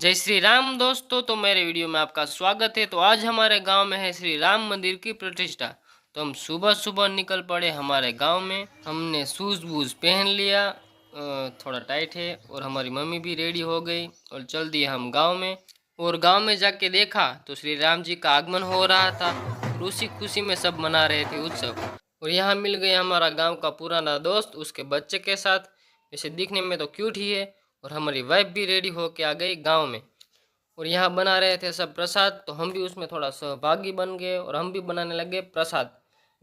जय श्री राम दोस्तों तो मेरे वीडियो में आपका स्वागत है। तो आज हमारे गाँव में है श्री राम मंदिर की प्रतिष्ठा। तो हम सुबह सुबह निकल पड़े हमारे गाँव में। हमने शूज़ वूज पहन लिया थोड़ा टाइट है और हमारी मम्मी भी रेडी हो गई और चल दिए हम गाँव में। और गाँव में जाके देखा तो श्री राम जी का आगमन हो रहा था। उसी खुशी में सब मना रहे थे उत्सव। और यहाँ मिल गया हमारा गाँव का पुराना दोस्त, उसके बच्चे के साथ। वैसे दिखने में तो क्यूट ही है। और हमारी वाइफ भी रेडी होके आ गई गाँव में। और यहाँ बना रहे थे सब प्रसाद तो हम भी उसमें थोड़ा सहभागी बन गए और हम भी बनाने लगे प्रसाद।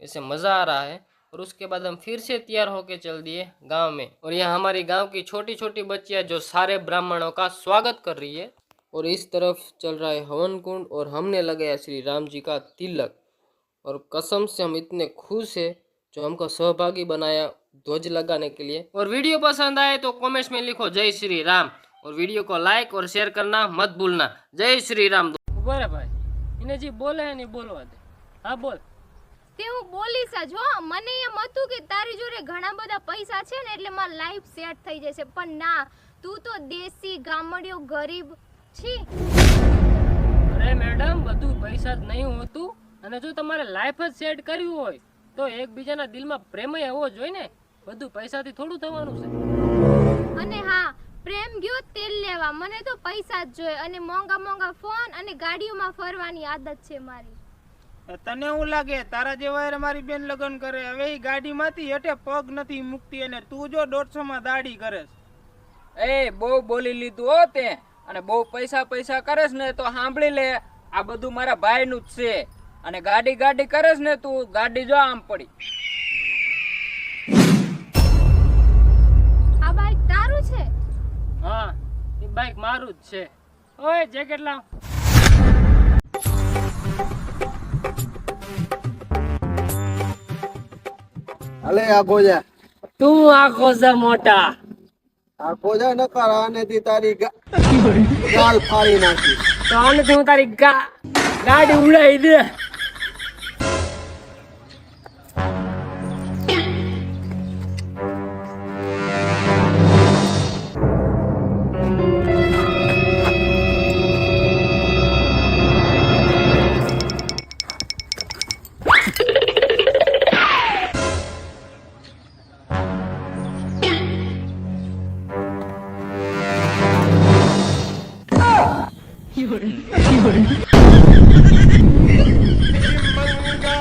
इससे मज़ा आ रहा है और उसके बाद हम फिर से तैयार होके चल दिए गाँव में। और यहाँ हमारी गाँव की छोटी छोटी बच्चियाँ जो सारे ब्राह्मणों का स्वागत कर रही है। और इस तरफ़ चल रहा है हवन कुंड और हमने लगाया श्री राम जी का तिलक। और कसम से हम इतने खुश है जो हमको सहभागी बनाया ध्वज लगाने के लिए और वीडियो पसंद आए तो कमेंट्स में लिखो जय श्री राम और वीडियो को लाइक और शेयर करना मत भूलना जय श्री राम बराबर भाई इन्हें जी बोले है नहीं बोलवा दे हाँ बोल તે હું બોલીશ જ હો મને એમ હતું કે તારી જોડે ઘણા બધા પૈસા છે ને એટલે મારી લાઈફ સેટ થઈ જશે પણ ના તું તો દેશી ગામડિયો ગરીબ છી અરે મેડમ બધું પૈસા જ નહીં હોતું અને જો તમારે લાઈફ જ સેટ કરવી હોય તો એકબીજાના દિલમાં પ્રેમ હોવો જોઈએ ને બધું પૈસાથી થોડું થવાનું છે. અને હા પ્રેમ ગયો તેલ લેવા. મને તો પૈસા જ જોઈએ. અને મોંઘા મોંઘા ફોન અને ગાડીઓમાં ફરવાની આદત છે મારી. તને એવું લાગે તારા જેવા મારી બેન લગ્ન કરે. હવે એ ગાડીમાંથી હેઠે પગ નથી મૂકતી અને તું જો દોઢસો માં દાઢી કરેસ એ બહુ બોલી લીધું હો તે. અને બહુ પૈસા પૈસા કરેસ ને તો સાંભળી લે. આ બધું મારા ભાઈનું જ છે. અને ગાડી ગાડી કરેસ ને તું ગાડી જો આમ પડી. એ બાઈક મારું જ છે. ઓય જેકેટ લાવ. અલે આખો જા તું આખો છે મોટા. આખો જા નકર આનેથી તારી ગા- ગાલ ફાડી નાખી. તો આનેથી હું તારી ગા ગાડી ઉડાવી દે.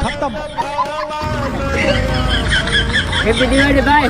खत्म हैप्पी दिवाली बाय